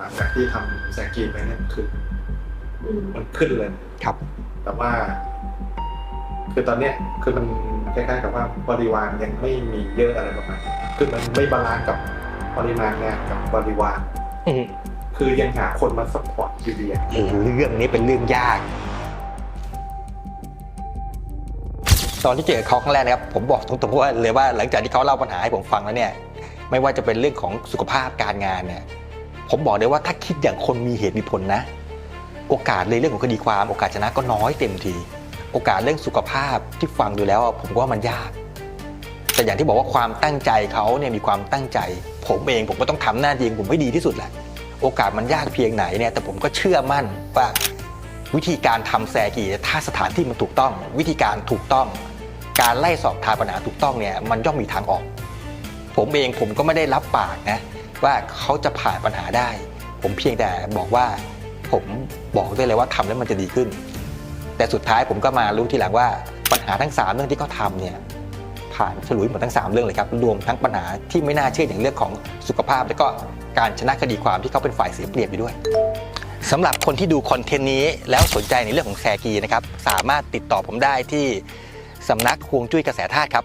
หลังจากที่ทำแซกีไปเนี่ยคืออืมมันขึ้นเลยครับ แต่ว่า คือตอนเนี้ยคือมันคล้ายๆกับว่าบริวารยังไม่มีเยอะอะไรประมาณนี้คือมันไม่บาลานซ์กับปริมาณงานกับบริวารอืมคือยังหาคนมาซัพพอร์ตอยู่ดีอะโอ้โหเรื่องนี้เป็นเรื่องยาก ตอนที่เจอเขาครั้งแรกนะครับ ผมบอกตรงๆว่าเลยว่าหลังจากที่เขาเล่าปัญหาให้ผมฟังแล้วเนี่ย ไม่ว่าจะเป็นเรื่องของสุขภาพการงานเนี่ย ผมบอกเลยว่าถ้าคิดอย่างคนมีเหตุมีผลนะ โอกาสในเรื่องของคดีความโอกาสชนะก็น้อยเต็มที โอกาสเรื่องสุขภาพที่ฟังดูแล้วผมว่ามันยาก แต่อย่างที่บอกว่าความตั้งใจเขาเนี่ยมีความตั้งใจ ผมเองผมก็ต้องทำหน้าที่ของผมให้ดีที่สุดแหละโอกาสมันยากเพียงไหนเนี่ยแต่ผมก็เชื่อมั่นว่าวิธีการทำแซกีถ้าสถานที่มันถูกต้อง วิธีการถูกต้อง การไล่สอบทางปัญหาถูกต้องเนี่ยมันย่อมมีทางออก ผมเองผมก็ไม่ได้รับปากนะ ว่าเขาจะผ่านปัญหาได้ ผมเพียงแต่บอกว่าผมบอกได้เลยว่าทำแล้วมันจะดีขึ้น แต่สุดท้ายผมก็มารู้ทีหลังว่าปัญหาทั้งสามเรื่องที่เขาทำเนี่ยผ่านฉลุยหมดทั้งสามเรื่องเลยครับ รวมทั้งปัญหาที่ไม่น่าเชื่ออย่างเรื่องของสุขภาพ และก็การชนะคดีความที่เขาเป็นฝ่ายเสียเปรียบอยู่ด้วยสำหรับคนที่ดูคอนเทนต์นี้ แล้วสนใจในเรื่องของแซกีนะครับสามารถติดต่อผมได้ที่สำนักฮวงจุ้ยกระแสธาตุครับ